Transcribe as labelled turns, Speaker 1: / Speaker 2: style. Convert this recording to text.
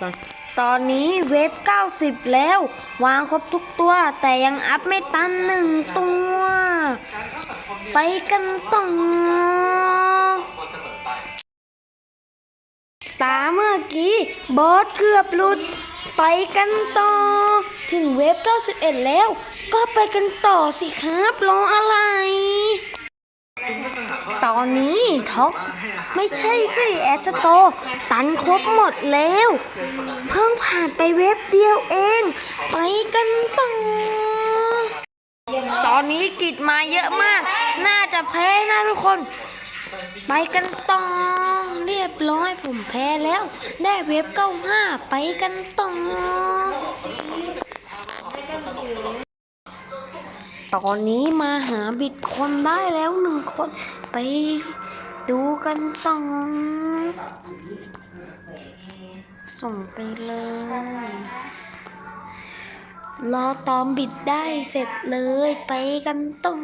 Speaker 1: ก่อน ตอนนี้เว็บ90 แล้ว วางครบทุกตัว แต่ยังอัพไม่ตันหนึ่งตัว ไปกันต่อตาเมื่อกี้ บอสเกือบหลุด ไปกันต่อ ถึงเว็บ91 แล้ว ก็ไปกันต่อสิครับรออะไร ตอนนี้ท็อกไม่ใช่สิแอสโตตันครบหมดแล้ว เพิ่งผ่านไปเว็บเดียวเอง ไปกันต่อตอนนี้กิจมาเยอะมาก น่าจะแพ้นะทุกคน ไปกันต่อเรียบร้อยผมแพ้แล้ว ได้เว็บ95ไปกันต่อ ตอนนี้มาหาบิดคนได้แล้วหนึ่งคน ไปดูกันต่อส่งไปเลย รอตอมบิดได้เสร็จเลยไปกันต่อ